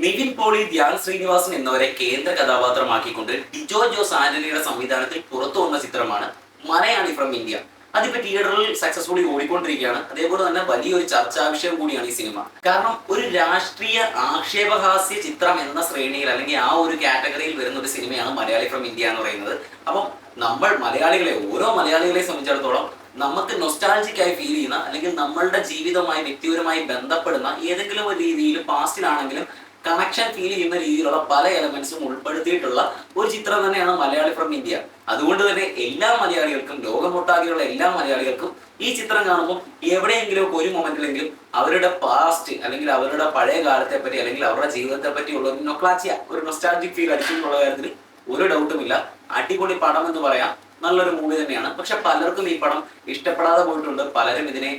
നിവിൻ പോളി ധ്യാൻ ശ്രീനിവാസൻ എന്നിവരെ കേന്ദ്ര കഥാപാത്രമാക്കിക്കൊണ്ട് ഡിജോ ജോസ് ആന്റണിയുടെ സംവിധാനത്തിൽ പുറത്തു വന്ന ചിത്രമാണ് മലയാളി ഫ്രം ഇന്ത്യ അതിപ്പോ തിയേറ്ററിൽ സക്സസ്ഫുള്ളി ഓടിക്കൊണ്ടിരിക്കുകയാണ്. അതേപോലെ തന്നെ വലിയൊരു ചർച്ചാ വിഷയം കൂടിയാണ് ഈ സിനിമ. കാരണം ഒരു രാഷ്ട്രീയ ആക്ഷേപഹാസ്യ ചിത്രം എന്ന ശ്രേണിയിൽ അല്ലെങ്കിൽ ആ ഒരു കാറ്റഗറിയിൽ വരുന്ന ഒരു സിനിമയാണ് മലയാളി ഫ്രം ഇന്ത്യ എന്ന് പറയുന്നത്. അപ്പം നമ്മൾ മലയാളികളെ ഓരോ മലയാളികളെ സംബന്ധിച്ചിടത്തോളം നമുക്ക് നൊസ്റ്റാൾജിക്കായി ഫീൽ ചെയ്യുന്ന അല്ലെങ്കിൽ നമ്മളുടെ ജീവിതമായി വ്യക്തിപരമായി ബന്ധപ്പെടുന്ന ഏതെങ്കിലും ഒരു രീതിയിൽ പാസ്റ്റിലാണെങ്കിലും കണക്ഷൻ ഫീൽ ചെയ്യുന്ന രീതിയിലുള്ള പല എലമെന്റ്സും ഉൾപ്പെടുത്തിയിട്ടുള്ള ഒരു ചിത്രം തന്നെയാണ് മലയാളി ഫ്രം ഇന്ത്യ അതുകൊണ്ട് തന്നെ എല്ലാ മലയാളികൾക്കും ലോകമൊട്ടാകെയുള്ള എല്ലാ മലയാളികൾക്കും ഈ ചിത്രം കാണുമ്പോൾ എവിടെയെങ്കിലും ഒരു മൊമെന്റിലെങ്കിലും അവരുടെ പാസ്റ്റ് അല്ലെങ്കിൽ അവരുടെ പഴയ കാലത്തെ പറ്റി അല്ലെങ്കിൽ അവരുടെ ജീവിതത്തെ പറ്റിയുള്ള ഒരു നൊക്ലാച്ചിയ ഒരു നൊസ്റ്റാൾജിക് ഫീൽ അടിക്കുന്നുള്ള കാര്യത്തിൽ ഒരു ഡൗട്ടുമില്ല അടിപൊളി പടം എന്ന് പറയാം. നല്ലൊരു മൂവി തന്നെയാണ്. പക്ഷെ പലർക്കും ഈ പടം ഇഷ്ടപ്പെടാതെ പോയിട്ടുണ്ട്. പലരും ഇതിനെ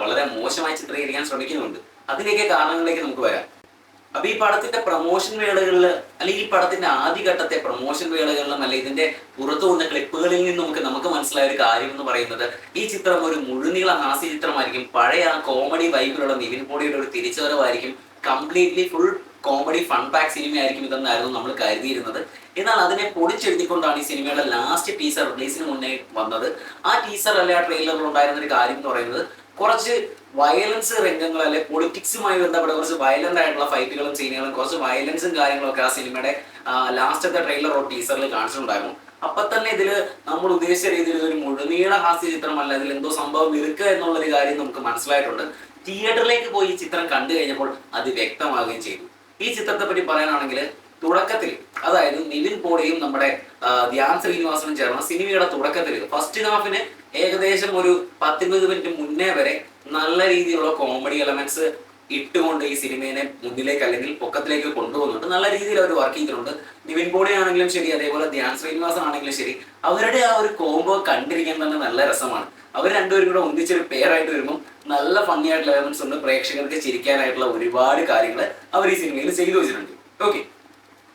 വളരെ മോശമായി ചിത്രീകരിക്കാൻ ശ്രമിക്കുന്നുണ്ട്. അതിലേക്ക് കാരണങ്ങളിലേക്ക് നമുക്ക് വരാം. അപ്പൊ ഈ പടത്തിന്റെ പ്രൊമോഷൻ വേളകളിൽ അല്ലെങ്കിൽ ഈ പടത്തിന്റെ ആദ്യഘട്ടത്തെ പ്രൊമോഷൻ വേളകളിലും അല്ലെ ഇതിന്റെ പുറത്തു വന്ന ക്ലിപ്പുകളിൽ നിന്ന് നമുക്ക് നമുക്ക് മനസ്സിലായ ഒരു കാര്യം എന്ന് പറയുന്നത് ഈ ചിത്രം ഒരു മുഴുനീള ഹാസ്യ ചിത്രമായിരിക്കും. പഴയ ആ കോമഡി വൈബിലുള്ള നിവിൻ പോളിയുടെ ഒരു തിരിച്ചുവരവായിരിക്കും. Completely full comedy fun pack സിനിമയായിരിക്കും ഇതെന്നായിരുന്നു നമ്മൾ കരുതിയിരുന്നത്. എന്നാൽ അതിനെ പൊടിച്ചെഴുതിക്കൊണ്ടാണ് ഈ സിനിമയുടെ ലാസ്റ്റ് ടീസർ റിലീസിന് മുന്നേ വന്നത്. ആ ടീസർ അല്ലെ ട്രെയിലറിൽ ഉണ്ടായിരുന്ന ഒരു കാര്യം എന്ന് പറയുന്നത് കുറച്ച് വയലൻസ് രംഗങ്ങൾ അല്ലെ പൊളിറ്റിക്സുമായി ബന്ധപ്പെട്ട കുറച്ച് വയലന്റ് ആയിട്ടുള്ള ഫൈറ്റുകളും സീനുകളും കുറച്ച് വയലൻസും കാര്യങ്ങളും ഒക്കെ ആ സിനിമയുടെ ലാസ്റ്റത്തെ ട്രെയിലറോ ടീസറിൽ കാണിച്ചിട്ടുണ്ടായിരുന്നു. അപ്പൊ തന്നെ ഇതിൽ നമ്മൾ ഉദ്ദേശിച്ച രീതിയിൽ ഒരു മുഴുനീള ഹാസ്യ ചിത്രമല്ല ഇതിൽ എന്തോ സംഭവം ഇരിക്കുക എന്നുള്ളൊരു കാര്യം നമുക്ക് മനസ്സിലായിട്ടുണ്ട്. തിയേറ്ററിലേക്ക് പോയി ഈ ചിത്രം കണ്ടു കഴിഞ്ഞപ്പോൾ അത് വ്യക്തമാവുകയും ചെയ്തു. ഈ ചിത്രത്തെ പറ്റി പറയാനാണെങ്കിൽ തുടക്കത്തിൽ അതായത് നിവിൻ പോളിയും നമ്മുടെ ധ്യാൻ ശ്രീനിവാസനും ചേർന്ന സിനിമയുടെ തുടക്കത്തിൽ ഫസ്റ്റ് ഹാഫിന് ഏകദേശം ഒരു പത്തിരുപത് മിനിറ്റ് മുന്നേ വരെ നല്ല രീതിയിലുള്ള കോമഡി എലമെന്റ്സ് ഇട്ടുകൊണ്ട് ഈ സിനിമയെ മുന്നിലേക്ക് അല്ലെങ്കിൽ പൊക്കത്തിലേക്ക് കൊണ്ടുപോകുന്നുണ്ട്. നല്ല രീതിയിൽ അവർ വർക്ക് ചെയ്തിട്ടുണ്ട്. നിവിൻ പോളി ആണെങ്കിലും ശരി അതേപോലെ ധ്യാൻ ശ്രീനിവാസൻ ആണെങ്കിലും ശരി അവരുടെ ആ ഒരു കോംബോ കണ്ടിരിക്കാൻ തന്നെ നല്ല രസമാണ്. അവർ രണ്ടുപേരും കൂടെ ഒന്നിച്ചൊരു പേരായിട്ട് വരുമ്പോൾ നല്ല ഫണ്ണി ആയിട്ടുള്ള എലമെന്റ്സ് ഉണ്ട്. പ്രേക്ഷകർക്ക് ചിരിക്കാനായിട്ടുള്ള ഒരുപാട് കാര്യങ്ങൾ അവർ ഈ സിനിമയിൽ ചെയ്തു വെച്ചിട്ടുണ്ട്. ഓക്കെ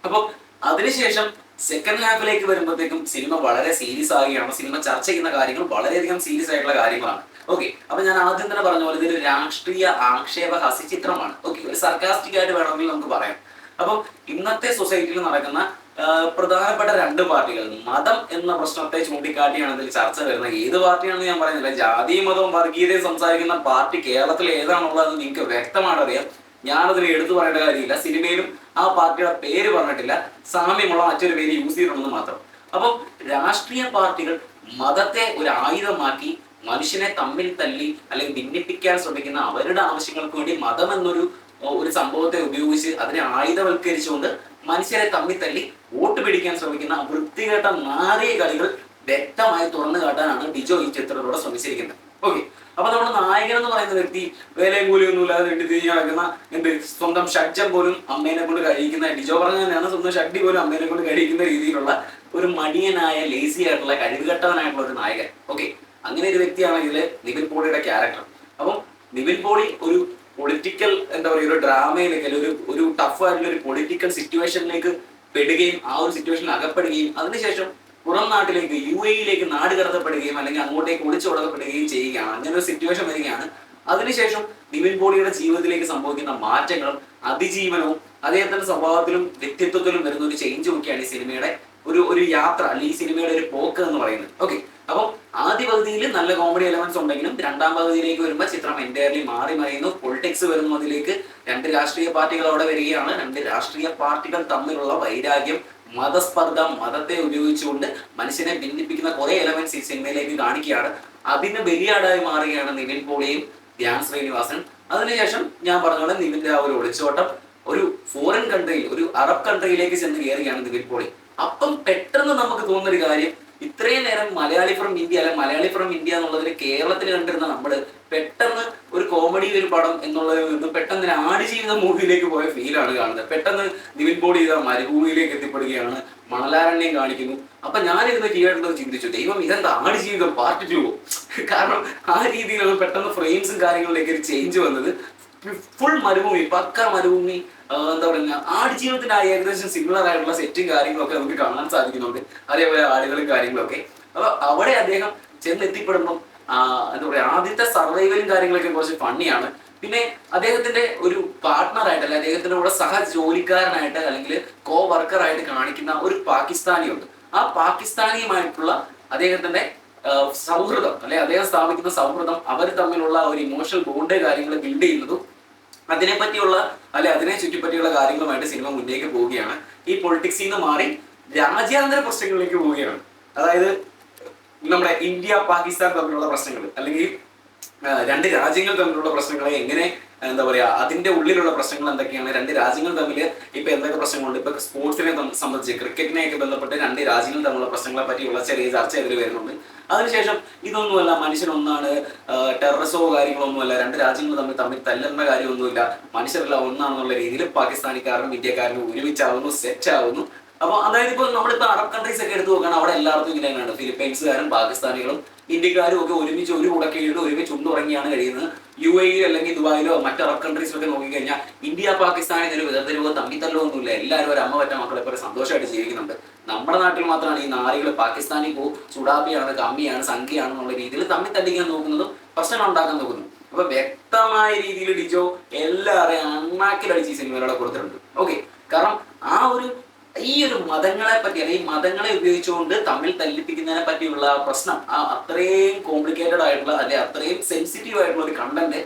അപ്പോൾ അതിനുശേഷം സെക്കൻഡ് ഹാഫിലേക്ക് വരുമ്പോഴത്തേക്കും സിനിമ വളരെ സീരിയസ് ആകുകയാണ് സിനിമ ചർച്ച ചെയ്യുന്ന കാര്യങ്ങൾ വളരെയധികം സീരിയസ് ആയിട്ടുള്ള കാര്യങ്ങളാണ്. ഓക്കെ അപ്പൊ ഞാൻ ആദ്യം തന്നെ പറഞ്ഞ പോലെ ഇതൊരു രാഷ്ട്രീയ ആക്ഷേപ ഹാസ്യ ചിത്രമാണ് ഓക്കെ ഒരു സർക്കാസ്റ്റിക് ആയിട്ട് വേണമെങ്കിൽ നമുക്ക് പറയാം. അപ്പം ഇന്നത്തെ സൊസൈറ്റിയിൽ നടക്കുന്ന പ്രധാനപ്പെട്ട രണ്ട് പാർട്ടികൾ മതം എന്ന പ്രശ്നത്തെ ചൂണ്ടിക്കാട്ടിയാണ് ഇതിൽ ചർച്ച വരുന്നത്. ഏത് പാർട്ടിയാണെന്ന് ഞാൻ പറയുന്നില്ല. ജാതി മതവും വർഗീയതയും സംസാരിക്കുന്ന പാർട്ടി കേരളത്തിൽ ഏതാണുള്ളത് നിങ്ങൾക്ക് വ്യക്തമായിട്ട് അറിയാം. ഞാനതിൽ എടുത്തു പറയേണ്ട കാര്യമില്ല. സിനിമയിലും ആ പാർട്ടിയുടെ പേര് പറഞ്ഞിട്ടില്ല. സാമ്യമുള്ള മറ്റൊരു പേര് യൂസ് ചെയ്തിട്ടുണ്ടെന്ന് മാത്രം. അപ്പം രാഷ്ട്രീയ പാർട്ടികൾ മതത്തെ ഒരു ആയുധമാക്കി മനുഷ്യനെ തമ്മിൽ തല്ലി അല്ലെങ്കിൽ ഭിന്നിപ്പിക്കാൻ ശ്രമിക്കുന്ന അവരുടെ ആവശ്യങ്ങൾക്ക് വേണ്ടി മതം എന്നൊരു ഒരു സംഭവത്തെ ഉപയോഗിച്ച് അതിനെ ആയുധവൽക്കരിച്ചുകൊണ്ട് മനുഷ്യരെ തമ്മിൽ തല്ലി വോട്ട് പിടിക്കാൻ ശ്രമിക്കുന്ന വൃത്തികെട്ട നാറിയ കളികൾ വ്യക്തമായി തുറന്നു കാട്ടാനാണ് ഡിജോ ഈ ചിത്രത്തിലൂടെ ശ്രമിച്ചിരിക്കുന്നത്. ഓക്കെ അപ്പൊ നമ്മുടെ നായകൻ എന്ന് പറയുന്ന വ്യക്തി വേലയും കൂലിയൊന്നും ഇല്ലാതെ വേണ്ടി തിരിഞ്ഞു നടക്കുന്ന എന്ത് സ്വന്തം ഷഡ്ജം പോലും അമ്മേനെ കൊണ്ട് കഴിക്കുന്ന ഡിജോ പറഞ്ഞ തന്നെയാണ് സ്വന്തം ഷഡ്ഡി പോലും അമ്മേനെ കൊണ്ട് കഴിക്കുന്ന രീതിയിലുള്ള ഒരു മടിയനായ ലേസി ആയിട്ടുള്ള കഴിവുകെട്ടവനായിട്ടുള്ള ഒരു നായകൻ. ഓക്കെ അങ്ങനെ ഒരു വ്യക്തിയാണ് ഇതിൽ നിവിൻ പോളിയുടെ ക്യാരക്ടർ അപ്പം നിവിൻ പോളി ഒരു പൊളിറ്റിക്കൽ എന്താ പറയുക ഒരു ഡ്രാമയിലേക്ക് അല്ലെങ്കിൽ ഒരു ഒരു ടഫ് ആയിട്ടുള്ള ഒരു പൊളിറ്റിക്കൽ സിറ്റുവേഷനിലേക്ക് പെടുകയും ആ ഒരു സിറ്റുവേഷനിൽ അകപ്പെടുകയും അതിനുശേഷം പുറം നാട്ടിലേക്ക് യു എയിലേക്ക് നാട് കടത്തപ്പെടുകയും അല്ലെങ്കിൽ അങ്ങോട്ടേക്ക് ഒളിച്ചോടക്കപ്പെടുകയും ചെയ്യുകയാണ്. അങ്ങനെ ഒരു സിറ്റുവേഷൻ വരികയാണ്. അതിനുശേഷം നിവിൻ പോളിയുടെ ജീവിതത്തിലേക്ക് സംഭവിക്കുന്ന മാറ്റങ്ങളും അതിജീവനവും അദ്ദേഹത്തിന്റെ സ്വഭാവത്തിലും വ്യക്തിത്വത്തിലും വരുന്ന ഒരു ചേഞ്ച് ഒക്കെയാണ് ഈ സിനിമയുടെ ഒരു ഒരു യാത്ര അല്ലെങ്കിൽ ഈ സിനിമയുടെ ഒരു പോക്ക് എന്ന് പറയുന്നത്. ഓക്കെ അപ്പം ആദ്യ പകുതിയിൽ നല്ല കോമഡി എലമെന്റ്സ് ഉണ്ടെങ്കിലും രണ്ടാം പകുതിയിലേക്ക് വരുമ്പോൾ ചിത്രം എന്റയർലി മാറി മറിയുന്നു. പൊളിറ്റിക്സ് വരുന്നതിലേക്ക് രണ്ട് രാഷ്ട്രീയ പാർട്ടികൾ അവിടെ വരികയാണ്. രണ്ട് രാഷ്ട്രീയ പാർട്ടികൾ തമ്മിലുള്ള വൈരാഗ്യം മതസ്പർദ്ധ മതത്തെ ഉപയോഗിച്ചുകൊണ്ട് മനുഷ്യനെ ഭിന്നിപ്പിക്കുന്ന കുറെ എലമെന്റ്സ് ഈ സിനിമയിലേക്ക് കാണിക്കുകയാണ്. അതിന് ബലിയാടായി മാറുകയാണ് നിവിൻ പോളിയും ധ്യാൻ ശ്രീനിവാസൻ. അതിനുശേഷം ഞാൻ പറഞ്ഞോളെ നിവിന്റെ ആ ഒരു ഒളിച്ചോട്ടം ഒരു ഫോറിൻ കൺട്രിയിൽ ഒരു അറബ് കൺട്രിയിലേക്ക് ചെന്ന് കയറുകയാണ് നിവിൻ പോളി. അപ്പം പെട്ടെന്ന് നമുക്ക് തോന്നുന്ന ഒരു കാര്യം ഇത്രയും നേരം മലയാളി ഫ്രം ഇന്ത്യ അല്ലെ മലയാളി ഫ്രം ഇന്ത്യ എന്നുള്ളതിൽ കേരളത്തിൽ കണ്ടിരുന്ന നമ്മൾ പെട്ടെന്ന് ഒരു കോമഡി ഒരു പടം എന്നുള്ളതിൽ നിന്ന് പെട്ടെന്ന് ആടുജീവിത മൂവിയിലേക്ക് പോയ ഫീലാണ് കാണുന്നത്. പെട്ടെന്ന് നിവിൻ പോളി ചെയ്ത മരുഭൂമിയിലേക്ക് എത്തിപ്പെടുകയാണ് മണലാരണ്യം കാണിക്കുന്നു. അപ്പൊ ഞാനിരുന്ന് തിയേറ്ററിൽ ചിന്തിച്ചു ദൈവം ഇതെന്താ ആടുജീവിതം പാർട്ട് ടു കാരണം ആ രീതിയിലുള്ള പെട്ടെന്ന് ഫ്രെയിംസും കാര്യങ്ങളിലേക്ക് ഒരു ചേഞ്ച് വന്നത് ഫുൾ മരുഭൂമി പക്ക മരുഭൂമി എന്താ പറയുക ആടുജീവിതത്തിന് ആ ഏകദേശം സിമിലർ ആയിട്ടുള്ള സെറ്റും കാര്യങ്ങളൊക്കെ നമുക്ക് കാണാൻ സാധിക്കുന്നുണ്ട്. അതേപോലെ ആടുകളും കാര്യങ്ങളൊക്കെ. അപ്പൊ അവിടെ അദ്ദേഹം ചെന്ന് എത്തിപ്പെടുമ്പം ആ, എന്താ പറയാ ആദ്യത്തെ സർവൈവലും കാര്യങ്ങളൊക്കെ കുറച്ച് ഫണ്ണിയാണ് പിന്നെ അദ്ദേഹത്തിന്റെ ഒരു പാർട്ട്ണറായിട്ട് അല്ലെങ്കിൽ അദ്ദേഹത്തിന്റെ കൂടെ സഹ ജോലിക്കാരനായിട്ട് അല്ലെങ്കിൽ കോ വർക്കറായിട്ട് കാണിക്കുന്ന ഒരു പാകിസ്ഥാനിയുണ്ട്. ആ പാകിസ്ഥാനിയുമായിട്ടുള്ള അദ്ദേഹത്തിന്റെ സൗഹൃദം അല്ലെ അദ്ദേഹം സ്ഥാപിക്കുന്ന സൗഹൃദം അവർ തമ്മിലുള്ള ഒരു ഇമോഷണൽ ബോണ്ട് കാര്യങ്ങൾ ബിൽഡ് ചെയ്യുന്നതും അതിനെ പറ്റിയുള്ള അല്ലെ അതിനെ ചുറ്റിപ്പറ്റിയുള്ള കാര്യങ്ങളുമായിട്ട് സിനിമ മുന്നേക്ക് പോവുകയാണ്. ഈ പൊളിറ്റിക്സിൽ നിന്ന് മാറി രാജ്യാന്തര പ്രശ്നങ്ങളിലേക്ക് പോവുകയാണ്. അതായത് നമ്മുടെ ഇന്ത്യ പാകിസ്ഥാൻ തമ്മിലുള്ള പ്രശ്നങ്ങൾ അല്ലെങ്കിൽ രണ്ട് രാജ്യങ്ങൾ തമ്മിലുള്ള പ്രശ്നങ്ങളെ എങ്ങനെ എന്താ പറയാ അതിന്റെ ഉള്ളിലുള്ള പ്രശ്നങ്ങൾ എന്തൊക്കെയാണ്? രണ്ട് രാജ്യങ്ങൾ തമ്മിൽ ഇപ്പൊ എന്തൊക്കെ പ്രശ്നങ്ങളുണ്ട്? ഇപ്പൊ സ്പോർട്സിനെ സംബന്ധിച്ച് ക്രിക്കറ്റിനെയൊക്കെ ബന്ധപ്പെട്ട് രണ്ട് രാജ്യങ്ങൾ തമ്മിലുള്ള പ്രശ്നങ്ങളെ പറ്റിയുള്ള ചെറിയ ചർച്ച ഇതിൽ വരുന്നുണ്ട്. അതിനുശേഷം ഇതൊന്നുമല്ല മനുഷ്യനൊന്നാണ് ടെററിസോ കാര്യങ്ങളൊന്നുമല്ല രണ്ട് രാജ്യങ്ങൾ തമ്മിൽ തമ്മിൽ തല്ലുന്ന കാര്യമൊന്നുമില്ല. മനുഷ്യരല്ല ഒന്നാണെന്നുള്ള രീതിയിൽ പാകിസ്ഥാനിക്കാരനും ഇന്ത്യക്കാരനും ഒരുമിച്ചാവുന്നു സെറ്റ് ആവുന്നു അപ്പൊ അതായത് ഇപ്പൊ നമ്മളിപ്പോ അറബ് കൺട്രീസ് ഒക്കെ എടുത്തു നോക്കുകയാണ് അവിടെ എല്ലാവർക്കും ഇങ്ങനെയാണ് ഫിലിപ്പൈൻസുകാരും പാകിസ്ഥാനികളും ഇന്ത്യക്കാരും ഒക്കെ ഒരുമിച്ച് ഒരു കുടക്കീഴിൽ ഒരുമിച്ച് ഉണ്ടുറങ്ങിയാണ് കഴിയുന്നത്. യു എയിൽ അല്ലെങ്കിൽ ദുബായിലോ മറ്റ് അറബ് കൺട്രീസിലൊക്കെ നോക്കിക്കഴിഞ്ഞാൽ ഇന്ത്യ പാകിസ്ഥാനിൽ ഒരു വേർതിരിവോ തമ്മിത്തല്ലോ ഒന്നുമില്ല. എല്ലാവരും ഒരു അമ്മ പറ്റ മക്കളെ പോലെ സന്തോഷമായിട്ട് ജീവിക്കുന്നുണ്ട്. നമ്മുടെ നാട്ടിൽ മാത്രമാണ് ഈ നാറികൾ പാകിസ്ഥാനി പോ സുഡാബിയാണ് കമ്മിയാണ് സംഖ്യയാണ് എന്നുള്ള രീതിയിൽ തമ്മിൽ തല്ലിക്കാൻ നോക്കുന്നതും പ്രശ്നങ്ങൾ ഉണ്ടാക്കാൻ നോക്കുന്നു അപ്പൊ വ്യക്തമായ രീതിയിൽ ഡിജോ എല്ലാവരെയും അണ്ണാക്കിലടിച്ച് ഈ കൊടുത്തിട്ടുണ്ട്. ഓക്കെ കാരണം ആ ഒരു ഈ ഒരു മതങ്ങളെ പറ്റി അല്ലെങ്കിൽ മതങ്ങളെ ഉപയോഗിച്ചുകൊണ്ട് തമ്മിൽ തല്ലിപ്പിക്കുന്നതിനെ പറ്റിയുള്ള പ്രശ്നം അത്രയും കോംപ്ലിക്കേറ്റഡ് ആയിട്ടുള്ള അല്ലെ അത്രയും സെൻസിറ്റീവ് ആയിട്ടുള്ള ഒരു കണ്ടന്റ്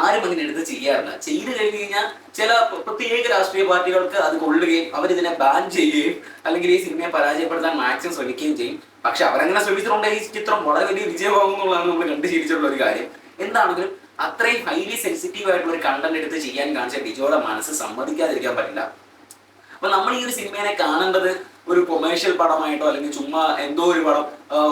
ആരും അങ്ങനെ എടുത്ത് ചെയ്യാറില്ല. ചെയ്ത് കഴിഞ്ഞ് കഴിഞ്ഞാൽ ചില പ്രത്യേക രാഷ്ട്രീയ പാർട്ടികൾക്ക് അത് കൊള്ളുകയും അവരിതിനെ ബാൻ ചെയ്യുകയും അല്ലെങ്കിൽ ഈ സിനിമയെ പരാജയപ്പെടുത്താൻ മാക്സിമം ശ്രമിക്കുകയും ചെയ്യും. പക്ഷെ അവരങ്ങനെ ശ്രമിച്ചിട്ടുണ്ടെങ്കിൽ ഈ ചിത്രം വളരെ വലിയ വിജയമാകും എന്നുള്ളതാണ് നമ്മൾ കണ്ടു ശീലിച്ചിട്ടുള്ള ഒരു കാര്യം. എന്താണെങ്കിലും അത്രയും ഹൈലി സെൻസിറ്റീവ് ആയിട്ടുള്ള ഒരു കണ്ടന്റ് എടുത്ത് ചെയ്യാൻ കാണിച്ച ഡിജോയുടെ മനസ്സ് സമ്മതിക്കാതിരിക്കാൻ പറ്റില്ല. അപ്പൊ നമ്മൾ ഈ ഒരു സിനിമയെ കാണേണ്ടത് ഒരു കൊമേഴ്ഷ്യൽ പടമായിട്ടോ അല്ലെങ്കിൽ ചുമ്മാ എന്തോ ഒരു പടം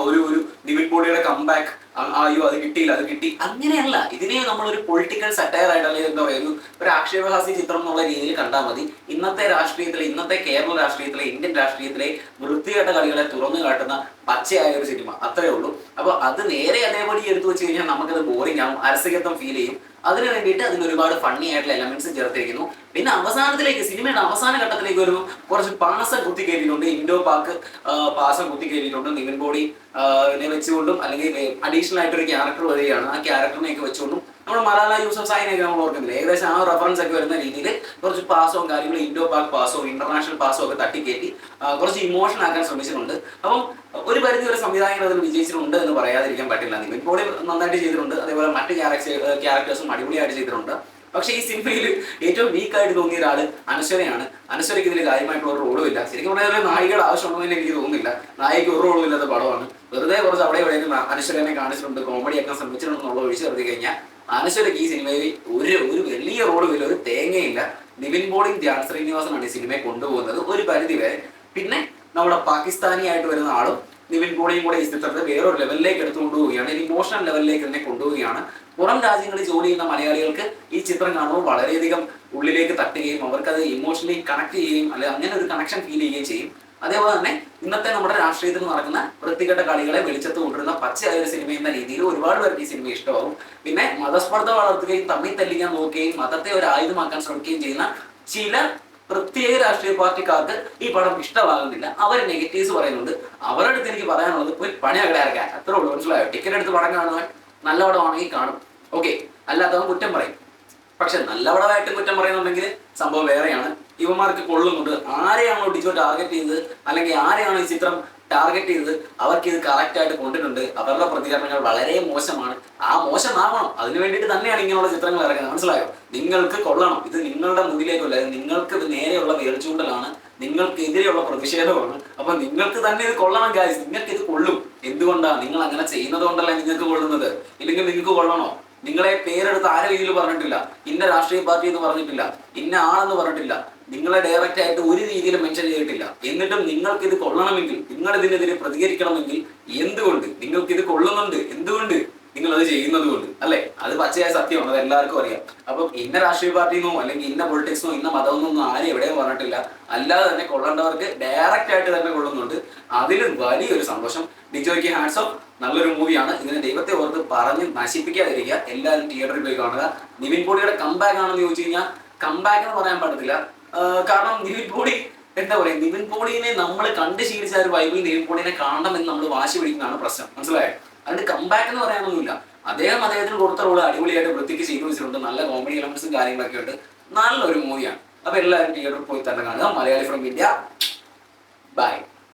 ഒരു ഒരു നിവിൻ പോളിയുടെ കംബാക്ക് ആയോ അത് കിട്ടിയില്ല അത് കിട്ടി. അങ്ങനെയല്ല. ഇതിനെ നമ്മൾ ഒരു പൊളിറ്റിക്കൽ സറ്റയർ ആയിട്ട് അല്ലെങ്കിൽ എന്താ പറയുക ഒരു ആക്ഷേപഹാസ്യ ചിത്രം എന്നുള്ള രീതിയിൽ കണ്ടാൽ മതി. ഇന്നത്തെ രാഷ്ട്രീയത്തിലെ ഇന്നത്തെ കേരള രാഷ്ട്രീയത്തിലെ ഇന്ത്യൻ രാഷ്ട്രീയത്തിലെ വൃത്തികെട്ട കളികളെ തുറന്നു കാട്ടുന്ന പച്ചയായ ഒരു സിനിമ. അത്രേ ഉള്ളൂ. അപ്പൊ അത് നേരെ അതേപടി എടുത്തു വെച്ച് കഴിഞ്ഞാൽ നമുക്കത് ബോറിംഗ് ആവും. അരസകത്വം ഫീൽ ചെയ്യും. അതിന് വേണ്ടിയിട്ട് അതിന് ഒരുപാട് ഫണ്ണി ആയിട്ടുള്ള എലമെന്റ്സ് ചേർത്തിരിക്കുന്നു. പിന്നെ അവസാനത്തിലേക്ക് സിനിമയുടെ അവസാന ഘട്ടത്തിലേക്ക് വരുമ്പോൾ കുറച്ച് പാസം കുത്തി കയറിയിട്ടുണ്ട്. ഇൻഡോ പാക്ക് പാസം കുത്തി കയറിയിട്ടുണ്ട്. നിവിൻ ബോഡി വെച്ചുകൊണ്ടും അല്ലെങ്കിൽ അഡീഷണൽ ആയിട്ട് ഒരു ക്യാരക്ടർ വരികയാണ്. ആ ക്യാരക്ടറിനെയൊക്കെ വെച്ചുകൊണ്ടും നമ്മൾ മലാല യൂസഫ് സൈനൊക്കെ നമ്മൾ ഓർക്കുന്നില്ല? ഏകദേശം ആ റെഫറൻസ് ഒക്കെ വരുന്ന രീതിയിൽ കുറച്ച് പാസോ കാര്യങ്ങളും ഇൻഡോ പാക് പാസോ ഇന്റർനാഷണൽ പാസോ ഒക്കെ തട്ടിക്കയറ്റി ആ, കുറച്ച് ഇമോഷൻ ആക്കാൻ ശ്രമിച്ചിട്ടുണ്ട്. അപ്പം ഒരു പരിധി വരെ സംവിധായകർ അതിൽ വിജയിച്ചിട്ടുണ്ട് എന്ന് പറയാതിരിക്കാൻ പറ്റില്ല. ഇപ്പോഴും നന്നായിട്ട് ചെയ്തിട്ടുണ്ട്. അതേപോലെ മറ്റ് ക്യാരക്ടേഴ്സും അടിപൊളിയായിട്ട് ചെയ്തിട്ടുണ്ട്. പക്ഷേ ഈ സിനിമയിൽ ഏറ്റവും വീക്കായിട്ട് തോന്നിയ ഒരാൾ അനശ്വരയാണ്. അനശ്വരയ്ക്ക് ഇതിൽ കാര്യമായിട്ടുള്ള ഒരു റോളും ഇല്ല. ശരിക്കും പറഞ്ഞാൽ ഒരു നായികയുടെ ആവശ്യമുണ്ടെന്ന് എനിക്ക് തോന്നുന്നില്ല. നായിക ഒരു റോളും ഇല്ലാത്ത പടമാണ്. വെറുതെ കുറച്ച് അവിടെ ഇവിടെ അനശ്വരനെ കാണിച്ചിട്ടുണ്ട് കോമഡി ആക്കാൻ ശ്രമിച്ചിട്ടുണ്ടെന്നുള്ള ഒഴിച്ചു നിർത്തി കഴിഞ്ഞാൽ അനശ്വരയ്ക്ക് ഈ സിനിമയിൽ ഒരു ഒരു വലിയ റോളും ഇല്ല. ഒരു തേങ്ങയില്ല നിവിൻ പോളിയും ധ്യാൻ ശ്രീനിവാസനാണ് ഈ സിനിമയെ കൊണ്ടുപോകുന്നത് ഒരു പരിധി വരെ പിന്നെ നമ്മുടെ പാകിസ്ഥാനി ആയിട്ട് വരുന്ന ആളും നിവിൻ പോളിയും കൂടെ ഈ ചിത്രത്തെ വേറൊരു ലെവലിലേക്ക് എടുത്തു കൊണ്ടുപോവുകയാണ് ഇമോഷണൽ ലെവലിലേക്ക് തന്നെ കൊണ്ടുപോവുകയാണ്. പുറം രാജ്യങ്ങളിൽ ജോലി ചെയ്യുന്ന മലയാളികൾക്ക് ഈ ചിത്രം കാണുമ്പോൾ വളരെയധികം ഉള്ളിലേക്ക് തട്ടുകയും അവർക്കത് ഇമോഷണലി കണക്ട് ചെയ്യുകയും അല്ലെ അങ്ങനെ ഒരു കണക്ഷൻ ഫീൽ ചെയ്യുകയും ചെയ്യും. അതേപോലെ തന്നെ ഇന്നത്തെ നമ്മുടെ രാഷ്ട്രീയത്തിൽ നടക്കുന്ന വൃത്തികെട്ട കളികളെ വെളിച്ചത്ത് കൊണ്ടുവരുന്ന പച്ചയായ ഒരു സിനിമ എന്ന രീതിയിൽ ഒരുപാട് പേർക്ക് ഈ സിനിമ ഇഷ്ടമാകും. പിന്നെ മതസ്പർദ്ധ വളർത്തുകയും തമ്മിൽ തല്ലിക്കാൻ നോക്കുകയും മതത്തെ ഒരു ആയുധമാക്കാൻ ശ്രമിക്കുകയും ചെയ്യുന്ന ചില പ്രത്യേക രാഷ്ട്രീയ പാർട്ടിക്കാർക്ക് ഈ പടം ഇഷ്ടമാകുന്നില്ല. അവർ നെഗറ്റീവ്സ് പറയുന്നുണ്ട്. അവരുടെ അടുത്ത് എനിക്ക് പറയാനുള്ളത് പോയി പണി അകലെ ഇറക്കാൻ അത്രേ ഉള്ളൂ മനസ്സിലായോ? ടിക്കറ്റ് എടുത്ത് പടം കാണുവാൻ നല്ല പടമാണെങ്കിൽ കാണും ഓക്കെ അല്ലാത്തവൻ കുറ്റം പറയും. പക്ഷെ നല്ല പടമായിട്ടും കുറ്റം പറയുന്നുണ്ടെങ്കിൽ സംഭവം വേറെയാണ്. ഇവന്മാർക്ക് കൊള്ളുന്നുണ്ട്. ആരെയാണോ ഡിജോ ടാർഗറ്റ് ചെയ്തത്? അല്ലെങ്കിൽ ആരെയാണോ ഈ ചിത്രം ടാർഗറ്റ് ചെയ്തത് അവർക്ക് ഇത് കറക്റ്റ് ആയിട്ട് കൊണ്ടിട്ടുണ്ട്. അവരുടെ പ്രതികരണങ്ങൾ വളരെ മോശമാണ്. ആ മോശമാവണം. അതിനു വേണ്ടിയിട്ട് തന്നെയാണ് ഇങ്ങനെയുള്ള ചിത്രങ്ങൾ ഇറങ്ങുന്നത്. മനസ്സിലായോ? നിങ്ങൾക്ക് കൊള്ളണം. ഇത് നിങ്ങളുടെ മുന്നിലേക്കല്ല നിങ്ങൾക്ക് ഇത് നേരെയുള്ള വേർച്ചൂണ്ടലാണ് നിങ്ങൾക്കെതിരെയുള്ള പ്രതിഷേധമാണ്. അപ്പൊ നിങ്ങൾക്ക് തന്നെ ഇത് കൊള്ളണം ഗായ്സ് നിങ്ങൾക്ക് ഇത് കൊള്ളും. എന്തുകൊണ്ടാണ് നിങ്ങൾ അങ്ങനെ ചെയ്യുന്നത് കൊണ്ടല്ല നിങ്ങൾക്ക് കൊള്ളുന്നത്. ഇല്ലെങ്കിൽ നിങ്ങൾക്ക് കൊള്ളണോ? നിങ്ങളെ പേരെടുത്ത് ആരെ രീതിയിൽ പറഞ്ഞിട്ടില്ല. ഇന്ന രാഷ്ട്രീയ പാർട്ടി എന്ന് പറഞ്ഞിട്ടില്ല. ഇന്ന ആളെന്ന് പറഞ്ഞിട്ടില്ല. നിങ്ങളെ ഡയറക്റ്റ് ആയിട്ട് ഒരു രീതിയിലും മെൻഷൻ ചെയ്തിട്ടില്ല. എന്നിട്ടും നിങ്ങൾക്ക് ഇത് കൊള്ളണമെങ്കിൽ നിങ്ങൾ ഇതിനെതിരെ പ്രതികരിക്കണമെങ്കിൽ എന്തുകൊണ്ട്? നിങ്ങൾക്ക് ഇത് കൊള്ളുന്നുണ്ട്. എന്തുകൊണ്ട് നിങ്ങൾ അത് ചെയ്യുന്നത് കൊണ്ട് അല്ലെ? അത് പച്ചയായ സത്യമാണ്. അത് എല്ലാവർക്കും അറിയാം. അപ്പൊ ഇന്ന രാഷ്ട്രീയ പാർട്ടിന്നോ അല്ലെങ്കിൽ ഇന്ന പൊളിറ്റിക്സോ ഇന്ന മതമൊന്നും ആരും എവിടെയും പറഞ്ഞിട്ടില്ല. അല്ലാതെ തന്നെ കൊള്ളേണ്ടവർക്ക് ഡയറക്റ്റ് ആയിട്ട് തന്നെ കൊള്ളുന്നുണ്ട്. അതിലും വലിയൊരു സന്തോഷം. ഡിജോയ്ക്ക് ഹാൻഡ്സ് ഓഫ് നല്ലൊരു മൂവിയാണ് ഇങ്ങനെ ദൈവത്തെ ഓർത്ത് പറഞ്ഞ് നശിപ്പിക്കാതിരിക്കുക. എല്ലാവരും തിയേറ്ററിൽ പോയി കാണുക. നിവിൻ പോളിയുടെ കമ്പാക്ക് ആണെന്ന് ചോദിച്ചു കഴിഞ്ഞാൽ കമ്പാക്ക് എന്ന് പറയാൻ ആഹ് കാരണം നിവിൻ പോളി എന്താ പറയാ നിവിൻ പോളിനെ നമ്മൾ കണ്ട് ശീലിച്ച ഒരു വൈബിൽ നിവിൻ പോളിനെ കാണണം എന്ന് നമ്മൾ വാശി പിടിക്കുന്നതാണ് പ്രശ്നം. മനസ്സിലായോ? അതിന്റെ കംബാക്ക് എന്ന് പറയാനൊന്നുമില്ല. അദ്ദേഹം അദ്ദേഹത്തിന് കൊടുത്ത റോൾ അടിപൊളിയായിട്ട് വൃത്തിക്ക് ചെയ്തു വെച്ചിട്ടുണ്ട്. നല്ല കോമഡി എലമെന്റ്സും കാര്യങ്ങളൊക്കെ ഉണ്ട്. നല്ലൊരു മൂവിയാണ്. അപ്പൊ എല്ലാവരും തിയേറ്ററിൽ പോയി തന്നെ കാണുക. Malayali from India by